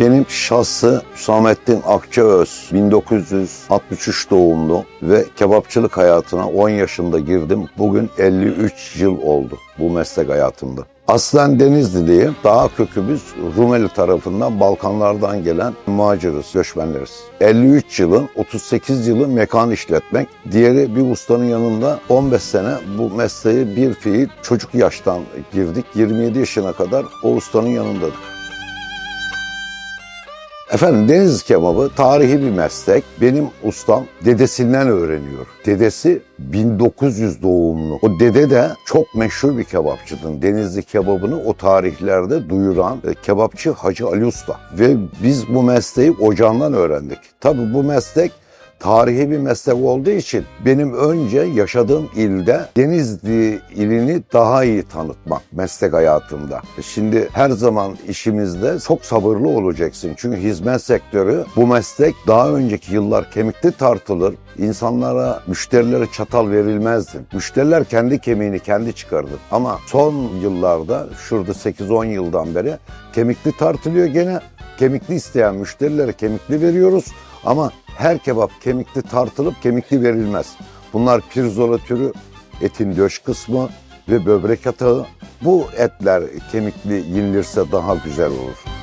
Benim şahsı Hüsamettin Akçaöz 1963 doğumlu ve kebapçılık hayatına 10 yaşında girdim. Bugün 53 yıl oldu bu meslek hayatımda. Aslen Denizliliyim. Daha kökümüz Rumeli tarafından Balkanlardan gelen muhaciriz, göçmenleriz. 53 yılın 38 yılı mekan işletmek. Diğeri bir ustanın yanında 15 sene bu mesleği bir fiil çocuk yaştan girdik. 27 yaşına kadar o ustanın yanındaydık. Efendim deniz kebabı tarihi bir meslek. Benim ustam dedesinden öğreniyor. Dedesi 1900 doğumlu. O dede de çok meşhur bir kebapçıdır. Denizli kebabını o tarihlerde duyuran e, kebapçı Hacı Ali Usta. Ve biz bu mesleği ocağından öğrendik. Tabii bu meslek tarihi bir meslek olduğu için benim önce yaşadığım ilde Denizli ilini daha iyi tanıtmak meslek hayatımda. Şimdi her zaman işimizde çok sabırlı olacaksın. Çünkü hizmet sektörü bu meslek daha önceki yıllar kemikli tartılır. İnsanlara, müşterilere çatal verilmezdi. Müşteriler kendi kemiğini kendi çıkardı. Ama son yıllarda, şurada 8-10 yıldan beri kemikli tartılıyor gene. Kemikli isteyen müşterilere kemikli veriyoruz. Ama her kebap kemikli tartılıp kemikli verilmez. Bunlar pirzola türü, etin döş kısmı ve böbrek atağı. Bu etler kemikli yenilirse daha güzel olur.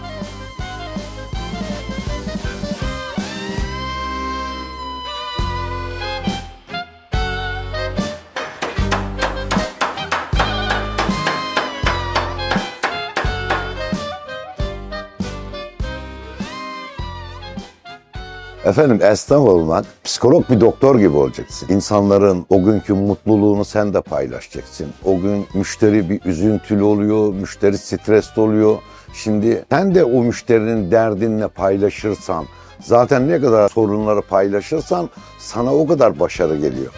Efendim esnaf olmak, psikolog bir doktor gibi olacaksın. İnsanların o günkü mutluluğunu sen de paylaşacaksın. O gün müşteri bir üzüntülü oluyor, müşteri stresli oluyor. Şimdi sen de o müşterinin derdinle paylaşırsan, zaten ne kadar sorunları paylaşırsan sana o kadar başarı geliyor.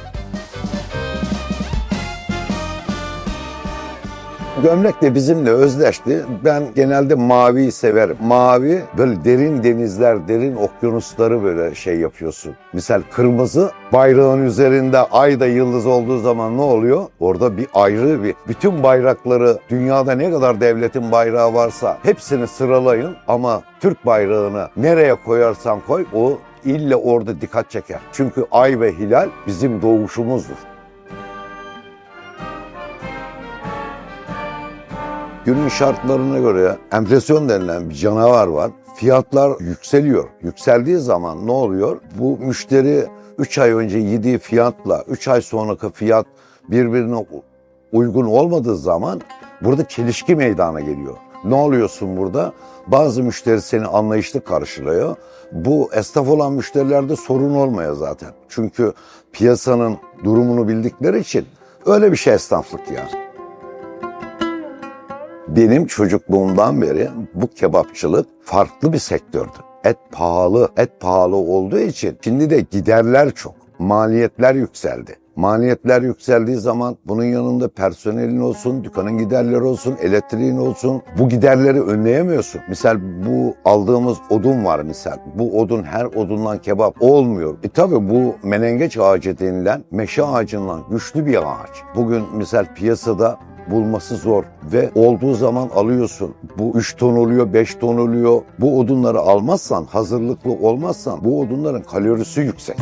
Gömlek de bizimle özdeşti. Ben genelde maviyi severim. Mavi böyle derin denizler, derin okyanusları böyle şey yapıyorsun. Misal kırmızı bayrağın üzerinde ay da yıldız olduğu zaman ne oluyor? Orada bir ayrı bir bütün bayrakları dünyada ne kadar devletin bayrağı varsa hepsini sıralayın ama Türk bayrağını nereye koyarsan koy o ille orada dikkat çeker. Çünkü ay ve hilal bizim doğuşumuzdur. Günün şartlarına göre enflasyon denilen bir canavar var. Fiyatlar yükseliyor. Yükseldiği zaman ne oluyor? Bu müşteri 3 ay önce yediği fiyatla 3 ay sonraki fiyat birbirine uygun olmadığı zaman burada çelişki meydana geliyor. Ne oluyorsun burada? Bazı müşteri seni anlayışlı karşılıyor. Bu esnaf olan müşterilerde sorun olmuyor zaten. Çünkü piyasanın durumunu bildikleri için öyle bir şey esnaflık yani. Benim çocukluğumdan beri bu kebapçılık farklı bir sektördü. Et pahalı, et pahalı olduğu için şimdi de giderler çok. Maliyetler yükseldi. Maliyetler yükseldiği zaman bunun yanında personelin olsun, dükkanın giderleri olsun, elektriğin olsun. Bu giderleri önleyemiyorsun. Misal bu aldığımız odun var misal. Bu odun her odundan kebap olmuyor. E tabi bu menengeç ağacı denilen meşe ağacından güçlü bir ağaç. Bugün misal piyasada bulması zor ve olduğu zaman alıyorsun. Bu 3 ton oluyor, 5 ton oluyor. Bu odunları almazsan, hazırlıklı olmazsan bu odunların kalorisi yüksek.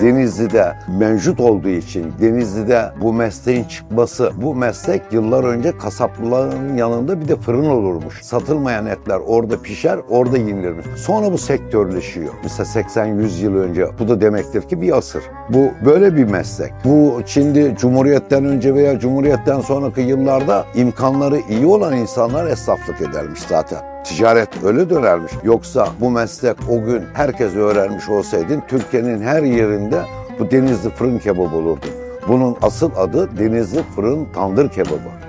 Denizli'de mevcut olduğu için Denizli'de bu mesleğin çıkması, bu meslek yıllar önce kasapların yanında bir de fırın olurmuş. Satılmayan etler orada pişer, orada yenilirmiş. Sonra bu sektörleşiyor. Mesela 80-100 yıl önce bu da demektir ki bir asır. Bu böyle bir meslek. Bu şimdi Cumhuriyet'ten önce veya Cumhuriyet'ten sonraki yıllarda imkanları iyi olan insanlar esnaflık edermiş zaten. Ticaret öyle dönermiş. Yoksa bu meslek o gün herkes öğrenmiş olsaydın Türkiye'nin her yerinde bu denizli fırın kebabı olurdu. Bunun asıl adı denizli fırın tandır kebabı.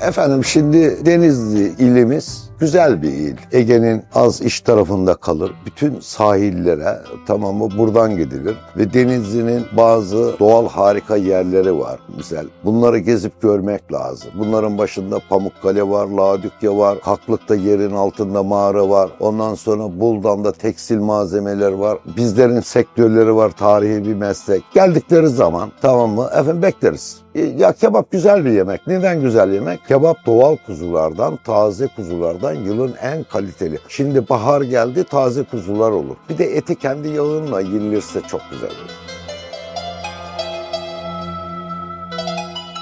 Efendim şimdi Denizli ilimiz güzel bir il. Ege'nin az iç tarafında kalır. Bütün sahillere tamamı buradan gidilir. Ve Denizli'nin bazı doğal harika yerleri var. Güzel. Bunları gezip görmek lazım. Bunların başında Pamukkale var, Ladükya var. Kaklık'ta yerin altında mağara var. Ondan sonra Buldan'da tekstil malzemeler var. Bizlerin sektörleri var, tarihi bir meslek. Geldikleri zaman tamam mı? Efendim bekleriz. E, Ya kebap güzel bir yemek. Neden güzel yemek? Kebap doğal kuzulardan, taze kuzulardan yılın en kaliteli. Şimdi bahar geldi taze kuzular olur. Bir de eti kendi yağınla yenilirse çok güzel olur.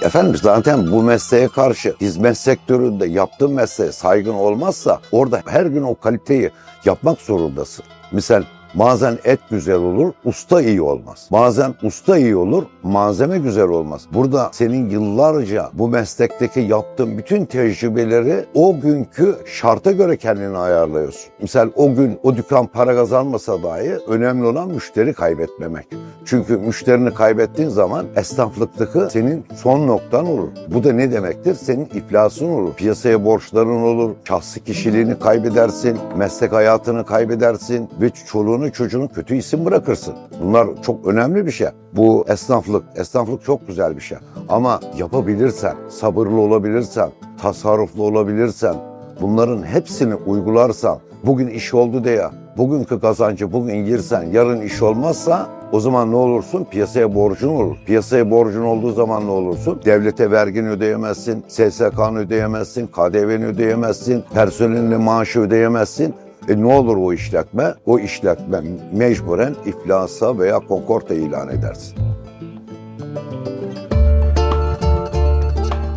Efendim zaten bu mesleğe karşı hizmet sektöründe yaptığın mesleğe saygın olmazsa orada her gün o kaliteyi yapmak zorundasın. Misal Bazen et güzel olur, usta iyi olmaz. Bazen usta iyi olur, malzeme güzel olmaz. Burada senin yıllarca bu meslekteki yaptığın bütün tecrübeleri o günkü şarta göre kendini ayarlıyorsun. Misal o gün o dükkan para kazanmasa dahi önemli olan müşteri kaybetmemek. Çünkü müşterini kaybettiğin zaman esnaflıktaki senin son noktan olur. Bu da ne demektir? Senin iflasın olur. Piyasaya borçların olur. Şahsi kişiliğini kaybedersin. Meslek hayatını kaybedersin. Ve çoluğunu çocuğunu kötü isim bırakırsın. Bunlar çok önemli bir şey. Bu esnaflık. Esnaflık çok güzel bir şey. Ama yapabilirsen, sabırlı olabilirsen, tasarruflu olabilirsen, bunların hepsini uygularsan, bugün iş oldu diye, bugünkü kazancı bugün girsen, yarın iş olmazsa o zaman ne olursun? Piyasaya borcun olur. Piyasaya borcun olduğu zaman ne olursun? Devlete vergini ödeyemezsin, SSK'nı ödeyemezsin, KDV'ni ödeyemezsin, personeline maaşı ödeyemezsin. E ne olur o işletme? O işletme mecburen iflasa veya konkorta ilan edersin.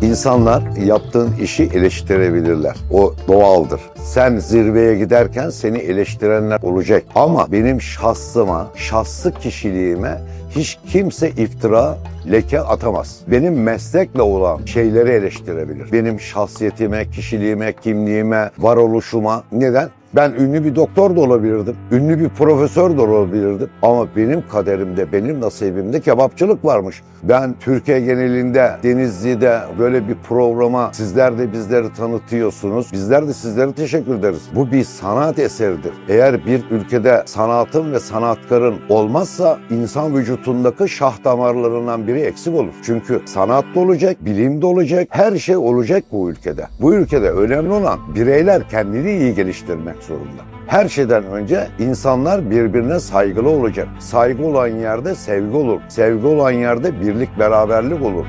İnsanlar yaptığın işi eleştirebilirler. O doğaldır. Sen zirveye giderken seni eleştirenler olacak. Ama benim şahsıma, şahsı kişiliğime hiç kimse iftira, leke atamaz. Benim meslekle olan şeyleri eleştirebilir. Benim şahsiyetime, kişiliğime, kimliğime, varoluşuma. Neden? Ben ünlü bir doktor da olabilirdim. Ünlü bir profesör de olabilirdim. Ama benim kaderimde, benim nasibimde kebapçılık varmış. Ben Türkiye genelinde, Denizli'de böyle bir programa sizler de bizleri tanıtıyorsunuz. Bizler de sizlere teşekkür ederiz. Bu bir sanat eseridir. Eğer bir ülkede sanatın ve sanatkarın olmazsa insan vücutundaki şah damarlarından biri eksik olur. Çünkü sanat da olacak, bilim de olacak, her şey olacak bu ülkede. Bu ülkede önemli olan bireyler kendini iyi geliştirmek zorunda. Her şeyden önce insanlar birbirine saygılı olacak. Saygı olan yerde sevgi olur. Sevgi olan yerde birlik, beraberlik olur.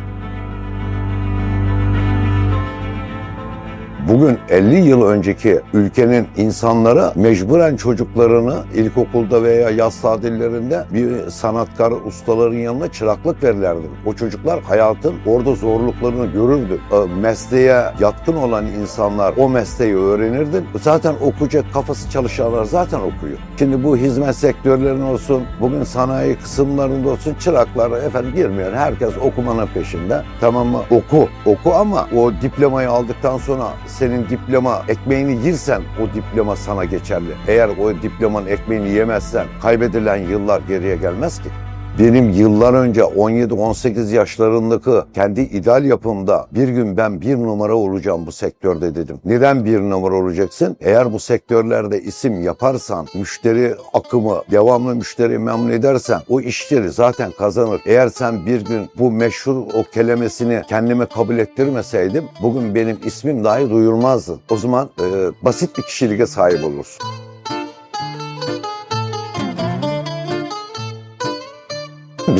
Bugün 50 yıl önceki ülkenin insanları mecburen çocuklarını ilkokulda veya yaz tatillerinde bir sanatkar ustaların yanına çıraklık verirlerdi. O çocuklar hayatın orada zorluklarını görürdü. E, Mesleğe yatkın olan insanlar o mesleği öğrenirdi. Zaten okuyacak kafası çalışanlar zaten okuyor. Şimdi bu hizmet sektörlerinin olsun, bugün sanayi kısımlarında olsun çıraklar efendim girmiyor. Herkes okumanın peşinde. Tamam mı? Oku. Oku ama o diplomayı aldıktan sonra senin diploma ekmeğini yersen o diploma sana geçerli. Eğer o diplomanın ekmeğini yemezsen kaybedilen yıllar geriye gelmez ki. Benim yıllar önce 17-18 yaşlarındaki kendi ideal yapımda bir gün ben bir numara olacağım bu sektörde dedim. Neden bir numara olacaksın? Eğer bu sektörlerde isim yaparsan, müşteri akımı, devamlı müşteri memnun edersen o işleri zaten kazanır. Eğer sen bir gün bu meşhur o kelimesini kendime kabul ettirmeseydim bugün benim ismim dahi duyulmazdı. O zaman e, basit bir kişiliğe sahip olursun.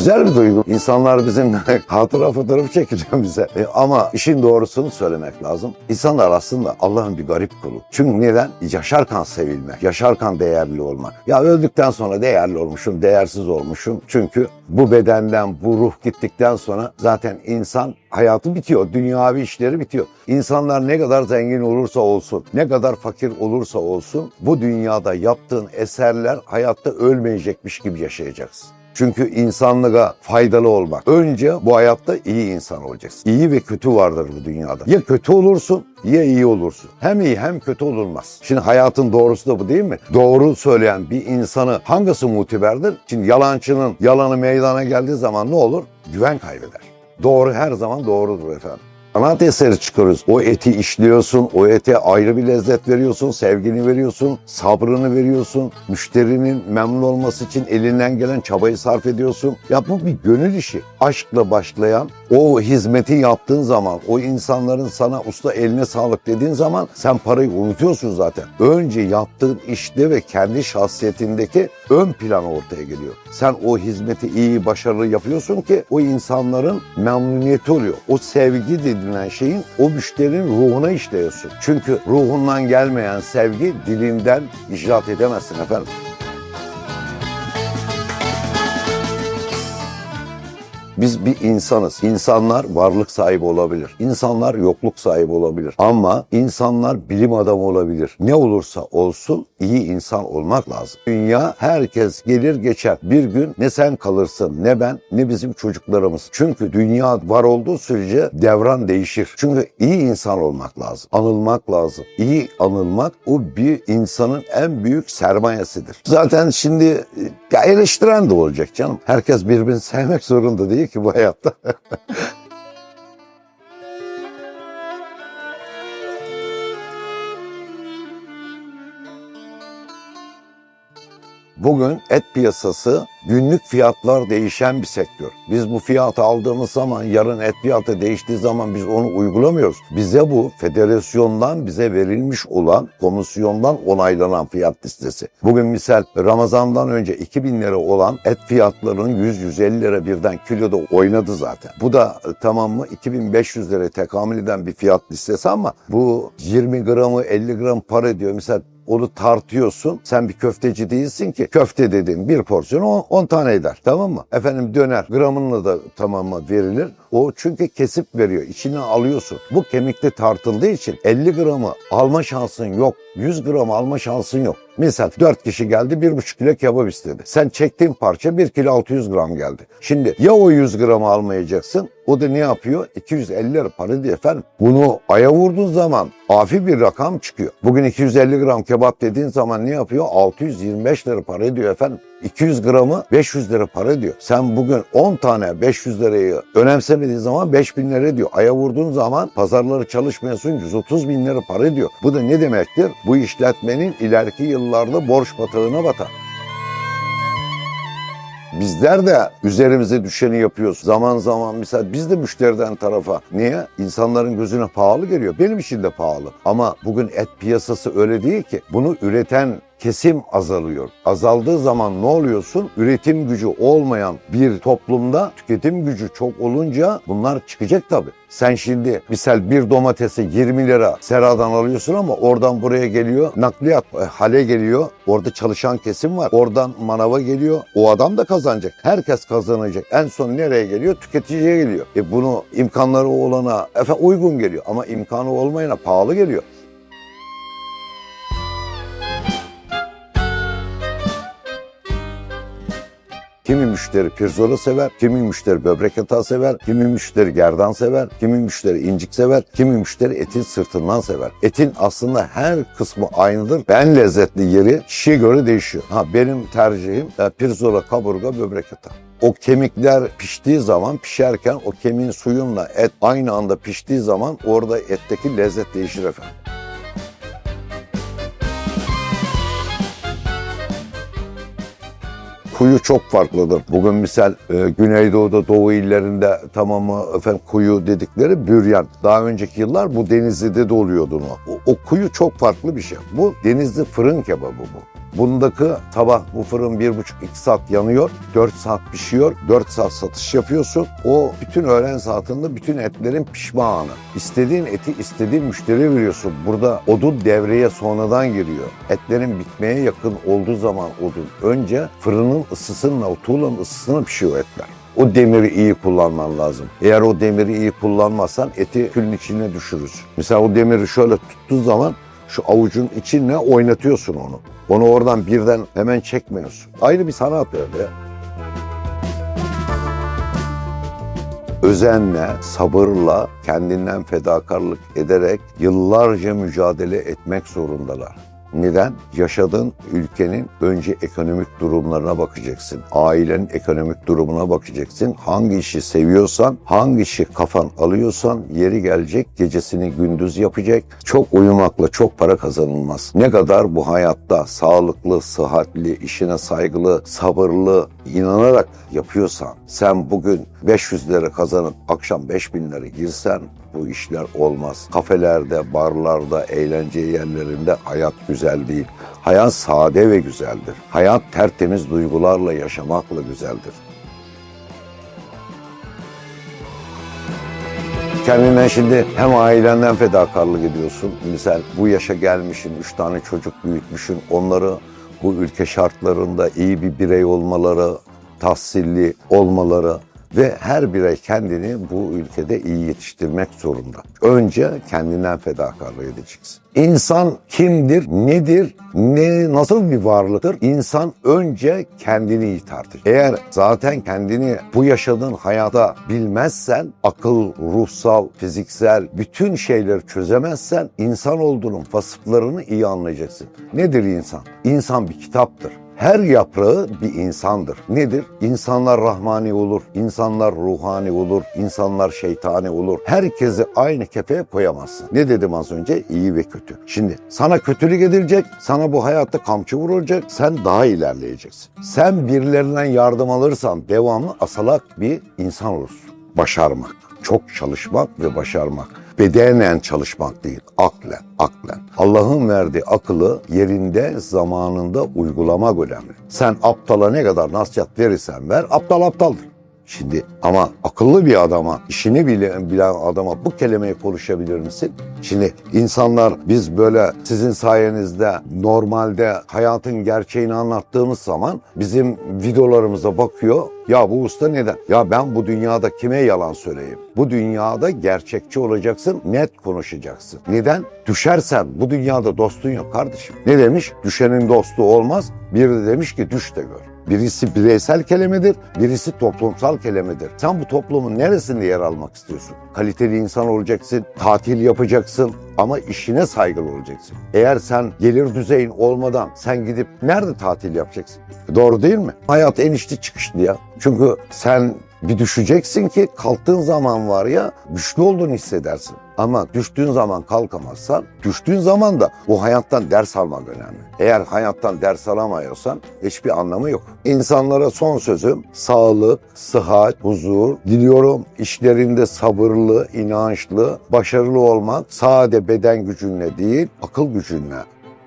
Güzel bir duygu. İnsanlar bizimle hatıra fotoğrafı çekiliyor bize. E, ama işin doğrusunu söylemek lazım. İnsanlar aslında Allah'ın bir garip kulu. Çünkü neden? Yaşarken sevilmek, yaşarken değerli olmak. Ya öldükten sonra değerli olmuşum, değersiz olmuşum. Çünkü bu bedenden, bu ruh gittikten sonra zaten insan hayatı bitiyor. Dünyavi işleri bitiyor. İnsanlar ne kadar zengin olursa olsun, ne kadar fakir olursa olsun bu dünyada yaptığın eserler hayatta ölmeyecekmiş gibi yaşayacaksın. Çünkü insanlığa faydalı olmak. Önce bu hayatta iyi insan olacaksın. İyi ve kötü vardır bu dünyada. Ya kötü olursun ya iyi olursun. Hem iyi hem kötü olunmaz. Şimdi hayatın doğrusu da bu değil mi? Doğru söyleyen bir insanı hangisi muteberdir? Şimdi yalancının yalanı meydana geldiği zaman ne olur? Güven kaybeder. Doğru her zaman doğrudur efendim. Sanat eseri çıkarıyoruz. O eti işliyorsun, o ete ayrı bir lezzet veriyorsun, sevgini veriyorsun, sabrını veriyorsun. Müşterinin memnun olması için elinden gelen çabayı sarf ediyorsun. Ya bu bir gönül işi. Aşkla başlayan o hizmeti yaptığın zaman, o insanların sana usta eline sağlık dediğin zaman sen parayı unutuyorsun zaten. Önce yaptığın işte ve kendi şahsiyetindeki ön plan ortaya geliyor. Sen o hizmeti iyi, başarılı yapıyorsun ki o insanların memnuniyeti oluyor. O sevgi denilen şeyin o müşterinin ruhuna işliyorsun. Çünkü ruhundan gelmeyen sevgi dilinden icraat edemezsin efendim. Biz bir insanız. İnsanlar varlık sahibi olabilir. İnsanlar yokluk sahibi olabilir. Ama insanlar bilim adamı olabilir. Ne olursa olsun iyi insan olmak lazım. Dünya herkes gelir geçer. Bir gün ne sen kalırsın ne ben ne bizim çocuklarımız. Çünkü dünya var olduğu sürece devran değişir. Çünkü iyi insan olmak lazım. Anılmak lazım. İyi anılmak o bir insanın en büyük sermayesidir. Zaten şimdi e, ya eleştiren de olacak canım. Herkes birbirini sevmek zorunda değil ki bu hayatta. Bugün et piyasası günlük fiyatlar değişen bir sektör. Biz bu fiyatı aldığımız zaman yarın et fiyatı değiştiği zaman biz onu uygulamıyoruz. Bize bu federasyondan bize verilmiş olan komisyondan onaylanan fiyat listesi. Bugün misal Ramazan'dan önce 2000 lira olan et fiyatlarının 100-150 lira birden kiloda oynadı zaten. Bu da e, tamam mı 2500 lira tekamül eden bir fiyat listesi ama bu 20 gramı 50 gram para ediyor. Misal onu tartıyorsun. Sen bir köfteci değilsin ki. Köfte dediğin bir porsiyon 10 tane eder. Tamam mı? Efendim döner gramınla da tamamı verilir. O çünkü kesip veriyor. İçine alıyorsun. Bu kemikte tartıldığı için 50 gramı alma şansın yok. 100 gram alma şansın yok. Misal 4 kişi geldi 1,5 kilo kebap istedi. Sen çektiğin parça 1 kilo 600 gram geldi. Şimdi ya o 100 gramı almayacaksın o da ne yapıyor? 250 lira para diye efendim. Bunu aya vurduğun zaman afi bir rakam çıkıyor. Bugün 250 gram kebap dediğin zaman ne yapıyor? 625 lira para ediyor efendim. 200 gramı 500 lira para ediyor. Sen bugün 10 tane 500 lirayı önemsemediğin zaman 5000 lira ediyor. Aya vurduğun zaman pazarları çalışmıyorsun 130 bin lira para ediyor. Bu da ne demektir? Bu işletmenin ileriki yıllarda borç batağına batar. Bizler de üzerimize düşeni yapıyoruz. Zaman zaman mesela biz de müşteriden tarafa. Niye? İnsanların gözüne pahalı geliyor. Benim için de pahalı. Ama bugün et piyasası öyle değil ki. Bunu üreten kesim azalıyor. Azaldığı zaman ne oluyorsun? Üretim gücü olmayan bir toplumda tüketim gücü çok olunca bunlar çıkacak tabii. Sen şimdi misal bir domatesi 20 lira seradan alıyorsun ama oradan buraya geliyor nakliyat e, hale geliyor. Orada çalışan kesim var. Oradan manava geliyor. O adam da kazanacak. Herkes kazanacak. En son nereye geliyor? Tüketiciye geliyor. E bunu imkanları olana efendim uygun geliyor ama imkanı olmayana pahalı geliyor. Kimi müşteri pirzola sever, kimi müşteri böbrek yatağı sever, kimi müşteri gerdan sever, kimi müşteri incik sever, kimi müşteri etin sırtından sever. Etin aslında her kısmı aynıdır. En lezzetli yeri kişiye göre değişiyor. Ha benim tercihim e, pirzola, kaburga, böbrek yatağı. O kemikler piştiği zaman pişerken o kemiğin suyunla et aynı anda piştiği zaman orada etteki lezzet değişir efendim. Kuyu çok farklıdır. Bugün misal e, Güneydoğu'da, Doğu illerinde tamamı efendim kuyu dedikleri büryan. Daha önceki yıllar bu Denizli'de de oluyordu o. o. Kuyu çok farklı bir şey. Bu Denizli fırın kebabı bu. Bundaki sabah bu fırın bir buçuk iki saat yanıyor. Dört saat pişiyor. Dört saat satış yapıyorsun. O bütün öğlen saatinde bütün etlerin pişme anı. İstediğin eti istediğin müşteriye veriyorsun. Burada odun devreye sonradan giriyor. Etlerin bitmeye yakın olduğu zaman odun önce fırının ısısıyla, o tuğlanın ısısına pişiyor etler. O demiri iyi kullanman lazım. Eğer o demiri iyi kullanmazsan eti külün içine düşürürsün. Mesela o demiri şöyle tuttuğun zaman şu avucun içinle oynatıyorsun onu. Onu oradan birden hemen çekmiyorsun. Ayrı bir sanat öyle. Özenle, sabırla, kendinden fedakarlık ederek yıllarca mücadele etmek zorundalar. Neden? Yaşadığın ülkenin önce ekonomik durumlarına bakacaksın. Ailenin ekonomik durumuna bakacaksın. Hangi işi seviyorsan, hangi işi kafan alıyorsan yeri gelecek gecesini gündüz yapacak. Çok uyumakla çok para kazanılmaz. Ne kadar bu hayatta sağlıklı, sıhhatli, işine saygılı, sabırlı, inanarak yapıyorsan sen bugün 500 lira kazanıp akşam 5000 lira girsen bu işler olmaz. Kafelerde, barlarda, eğlence yerlerinde hayat güzel değil. Hayat sade ve güzeldir. Hayat tertemiz duygularla yaşamakla güzeldir. Kendinden şimdi hem ailenden fedakarlık ediyorsun. Misal bu yaşa gelmişsin, üç tane çocuk büyütmüşsün. Onları bu ülke şartlarında iyi bir birey olmaları, tahsilli olmaları ve her birey kendini bu ülkede iyi yetiştirmek zorunda. Önce kendinden fedakarlık edeceksin. İnsan kimdir, nedir, ne nasıl bir varlıktır? İnsan önce kendini tartır. Eğer zaten kendini bu yaşadığın hayata bilmezsen, akıl, ruhsal, fiziksel bütün şeyleri çözemezsen insan olduğunun vasıflarını iyi anlayacaksın. Nedir insan? İnsan bir kitaptır. Her yaprağı bir insandır. Nedir? İnsanlar rahmani olur, insanlar ruhani olur, insanlar şeytani olur. Herkesi aynı kefeye koyamazsın. Ne dedim az önce? İyi ve kötü. Şimdi sana kötülük edilecek, sana bu hayatta kamçı vurulacak, sen daha ilerleyeceksin. Sen birilerinden yardım alırsan devamlı asalak bir insan olursun. Başarmak, çok çalışmak ve başarmak bedenen çalışmak değil, aklen, aklen. Allah'ın verdiği akıllı yerinde, zamanında uygulamak önemli. Sen aptala ne kadar nasihat verirsen ver, aptal aptaldır. Şimdi ama akıllı bir adama, işini bilen, bilen adama bu kelimeyi konuşabilir misin? Şimdi insanlar biz böyle sizin sayenizde normalde hayatın gerçeğini anlattığımız zaman bizim videolarımıza bakıyor. Ya bu usta neden? Ya ben bu dünyada kime yalan söyleyeyim? Bu dünyada gerçekçi olacaksın, net konuşacaksın. Neden? Düşersen bu dünyada dostun yok kardeşim. Ne demiş? Düşenin dostu olmaz. Biri de demiş ki düş de gör. Birisi bireysel kelimedir, birisi toplumsal kelimedir. Sen bu toplumun neresinde yer almak istiyorsun? Kaliteli insan olacaksın, tatil yapacaksın ama işine saygılı olacaksın. Eğer sen gelir düzeyin olmadan sen gidip nerede tatil yapacaksın? Doğru değil mi? Hayat enişte çıkışlı ya. Çünkü sen bir düşeceksin ki kalktığın zaman var ya güçlü olduğunu hissedersin. Ama düştüğün zaman kalkamazsan, düştüğün zaman da bu hayattan ders almak önemli. Eğer hayattan ders alamıyorsan hiçbir anlamı yok. İnsanlara son sözüm sağlık, sıhhat, huzur diliyorum. İşlerinde sabırlı, inançlı, başarılı olmak sade beden gücünle değil, akıl gücünle.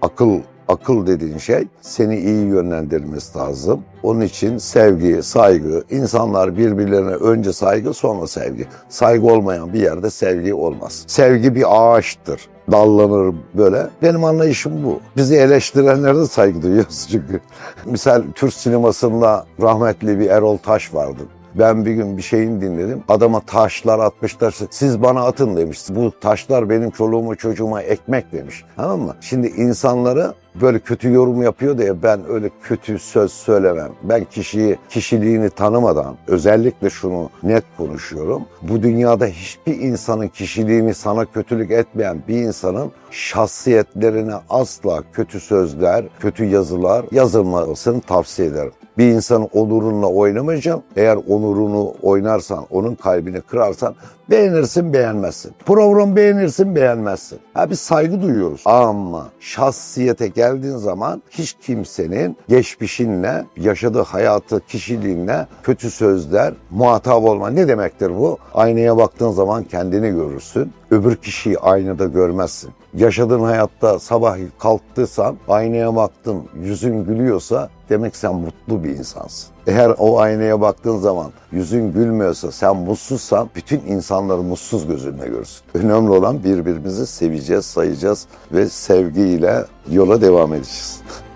Akıl Akıl dediğin şey seni iyi yönlendirmesi lazım. Onun için sevgi, saygı, insanlar birbirlerine önce saygı sonra sevgi. Saygı olmayan bir yerde sevgi olmaz. Sevgi bir ağaçtır. Dallanır böyle. Benim anlayışım bu. Bizi eleştirenlere de saygı duyuyoruz çünkü. Misal Türk sinemasında rahmetli bir Erol Taş vardı. Ben bir gün bir şeyini dinledim. Adama taşlar atmışlar. Siz bana atın demiş. Bu taşlar benim çoluğuma çocuğuma ekmek demiş. Tamam mı? Şimdi insanlara böyle kötü yorum yapıyor diye ben öyle kötü söz söylemem. Ben kişiyi, kişiliğini tanımadan özellikle şunu net konuşuyorum. Bu dünyada hiçbir insanın kişiliğini sana kötülük etmeyen bir insanın şahsiyetlerine asla kötü sözler, kötü yazılar yazılmasını tavsiye ederim. Bir insanın onurunla oynamayacaksın. Eğer onurunu oynarsan, onun kalbini kırarsan beğenirsin beğenmezsin. Program beğenirsin beğenmezsin. Ha biz saygı duyuyoruz. Ama şahsiyete geldiğin zaman hiç kimsenin geçmişinle, yaşadığı hayatı, kişiliğinle kötü sözler, muhatap olma. Ne demektir bu? Aynaya baktığın zaman kendini görürsün. Öbür kişiyi aynada görmezsin. Yaşadığın hayatta sabah kalktıysan, aynaya baktın, yüzün gülüyorsa demek sen mutlu bir insansın. Eğer o aynaya baktığın zaman yüzün gülmüyorsa, sen mutsuzsan bütün insanları mutsuz gözünle görürsün. Önemli olan birbirimizi seveceğiz, sayacağız ve sevgiyle yola devam edeceğiz.